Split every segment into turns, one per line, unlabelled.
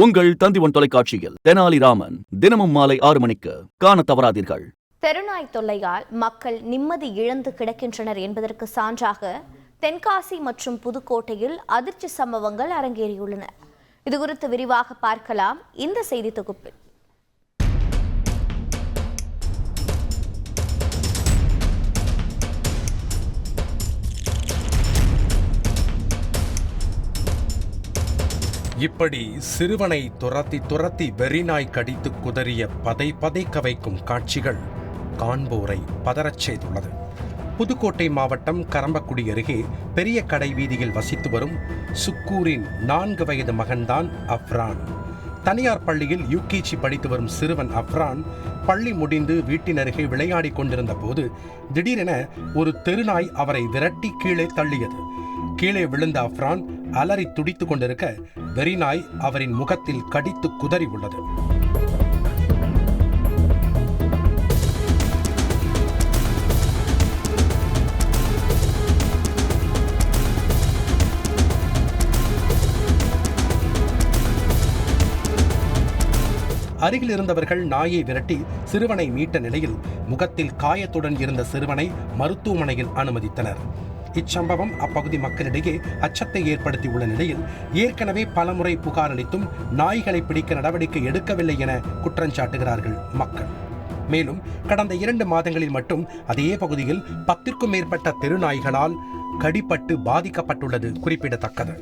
உங்கள் தந்திவன் தொலைக்காட்சியில் தெனாலிராமன் தினமும் மாலை ஆறு மணிக்கு காண தவறாதீர்கள்.
தெருநாய் தொல்லையால் மக்கள் நிம்மதி இழந்து கிடக்கின்றனர் என்பதற்கு சான்றாக தென்காசி மற்றும் புதுக்கோட்டையில் அதிர்ச்சி சம்பவங்கள் அரங்கேறியுள்ளன. இதுகுறித்து விரிவாக பார்க்கலாம் இந்த செய்தி தொகுப்பில்.
இப்படி சிறுவனை துரத்தி துரத்தி வெறிநாய் கடித்து குதறிய பதை பதைக்க வைக்கும் காட்சிகள் காண்போரை பதறச் செய்துள்ளது. புதுக்கோட்டை மாவட்டம் கரம்பக்குடி அருகே பெரிய கடை வீதியில் வசித்து வரும் சுக்கூரின் நான்கு வயது மகன்தான் அஃப்ரான். தனியார் பள்ளியில் யூகேஜி படித்து வரும் சிறுவன் அஃப்ரான் பள்ளி முடிந்து வீட்டின் அருகே விளையாடிக் கொண்டிருந்த போது திடீரென ஒரு தெருநாய் அவரை விரட்டி கீழே தள்ளியது. கீழே விழுந்த அஃப்ரான் அலறி துடித்துக் கொண்டிருக்க வெறிநாய் அவரின் முகத்தில் கடித்து குதறி உள்ளது. அருகில் இருந்தவர்கள் நாயை விரட்டி சிறுவனை மீட்ட நிலையில் முகத்தில் காயத்துடன் இருந்த சிறுவனை மருத்துவமனையில் அனுமதித்தனர். இச்சம்பவம் அப்பகுதி மக்களிடையே அச்சத்தை ஏற்படுத்தியுள்ள நிலையில் ஏற்கனவே பலமுறை புகார் அளித்தும் நாய்களை பிடிக்க நடவடிக்கை எடுக்கவில்லை என குற்றஞ்சாட்டுகிறார்கள் மக்கள். மேலும் கடந்த இரண்டு மாதங்களில் மட்டும் அதே பகுதியில் பத்திற்கும் மேற்பட்ட தெருநாய்களால் கடிப்பட்டு பாதிக்கப்பட்டுள்ளது குறிப்பிடத்தக்கது.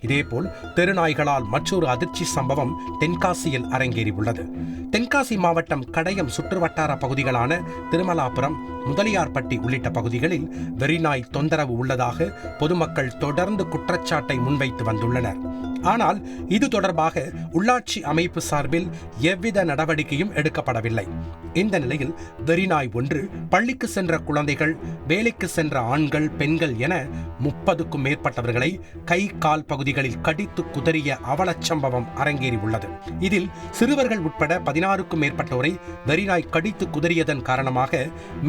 இதேபோல் தெருநாய்களால் மற்றொரு அதிர்ச்சி சம்பவம் தென்காசியில் அரங்கேறியுள்ளது. தென்காசி மாவட்டம் கடையம் சுற்றுவட்டார பகுதிகளான திருமலாபுரம் முதலியார்பட்டி உள்ளிட்ட பகுதிகளில் வெறிநாய் தொந்தரவு உள்ளதாக பொதுமக்கள் தொடர்ந்து குற்றச்சாட்டை முன்வைத்து வந்துள்ளனர். ஆனால் இது தொடர்பாக உள்ளாட்சி அமைப்பு சார்பில் எவ்வித நடவடிக்கையும் எடுக்கப்படவில்லை. இந்த நிலையில் வெறிநாய் ஒன்று பள்ளிக்கு சென்ற குழந்தைகள் வேலைக்கு சென்ற ஆண்கள் பெண்கள் என முப்பதுக்கும் மேற்பட்டவர்களை கை கால் பகுதிகளில் கடித்து குதறிய அவலச் சம்பவம் அரங்கேறியுள்ளது. இதில் சிறுவர்கள் உட்பட பதினாறுக்கும் மேற்பட்டோரை வெறிநாய் கடித்து குதறியதன் காரணமாக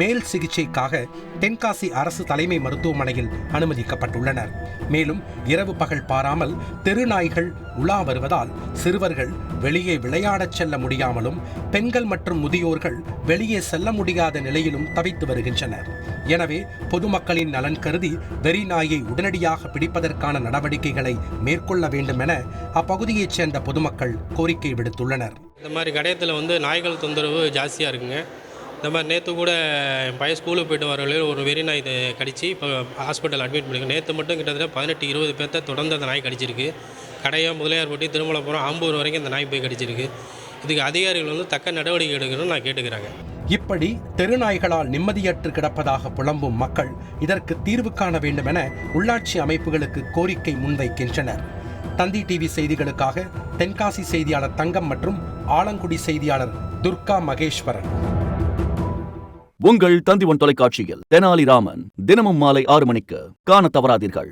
மேல் சிகிச்சைக்காக தென்காசி அரசு தலைமை மருத்துவமனையில் அனுமதிக்கப்பட்டுள்ளனர். மேலும் இரவு பகல் பாராமல் தெருநாய்கள் உலா வருவதால் சிறுவர்கள் வெளியே விளையாடச் செல்ல முடியாமலும் பெண்கள் மற்றும் முதியோர்கள் வெளியே செல்ல முடியாத நிலையிலும் தவித்து வருகின்றனர். எனவே பொதுமக்களின் நலன் கருதி வெறி நாயை உடனடியாக பிடிப்பதற்கான நடவடிக்கைகளை மேற்கொள்ள வேண்டும் என அப்பகுதியைச் சேர்ந்த பொதுமக்கள் கோரிக்கை விடுத்துள்ளனர்.
இந்த மாதிரி கடையத்தில் வந்து நாய்கள் தொந்தரவு ஜாஸ்தியாக இருக்குங்க. இந்த மாதிரி நேற்று கூட என் பையன் ஸ்கூலுக்கு போயிட்டு வரவர்களே ஒரு வெறி நாய் இதை கடிச்சு இப்போ ஹாஸ்பிட்டல் அட்மிட் பண்ணிருக்கேன் நேற்று மட்டும் கிட்டத்தட்ட பதினெட்டு இருபது பேர்த்த தொடர்ந்து அந்த நாய் கடிச்சிருக்கு. கடையம் முதலியார்பட்டி திருமலபுரம் ஆம்பூர் வரைக்கும் இந்த நாய் போய் கடிச்சிருக்கு. இதுக்கு அதிகாரிகள் வந்து தக்க நடவடிக்கை எடுக்கணும்னு நான் கேட்டுக்கிறாங்க.
இப்படி தெருநாய்களால் நிம்மதியற்று கிடப்பதாக புலம்பும் மக்கள் இதற்கு தீர்வு காண வேண்டும் என உள்ளாட்சி அமைப்புகளுக்கு கோரிக்கை முன்வைக்கின்றனர். தந்தி டிவி செய்திகளுக்காக தென்காசி செய்தியாளர் தங்கம் மற்றும் ஆலங்குடி செய்தியாளர் துர்கா மகேஸ்வரன்.
உங்கள் தந்திவன் தொலைக்காட்சியில் தெனாலிராமன் தினமும் மாலை ஆறு மணிக்கு காண தவறாதீர்கள்.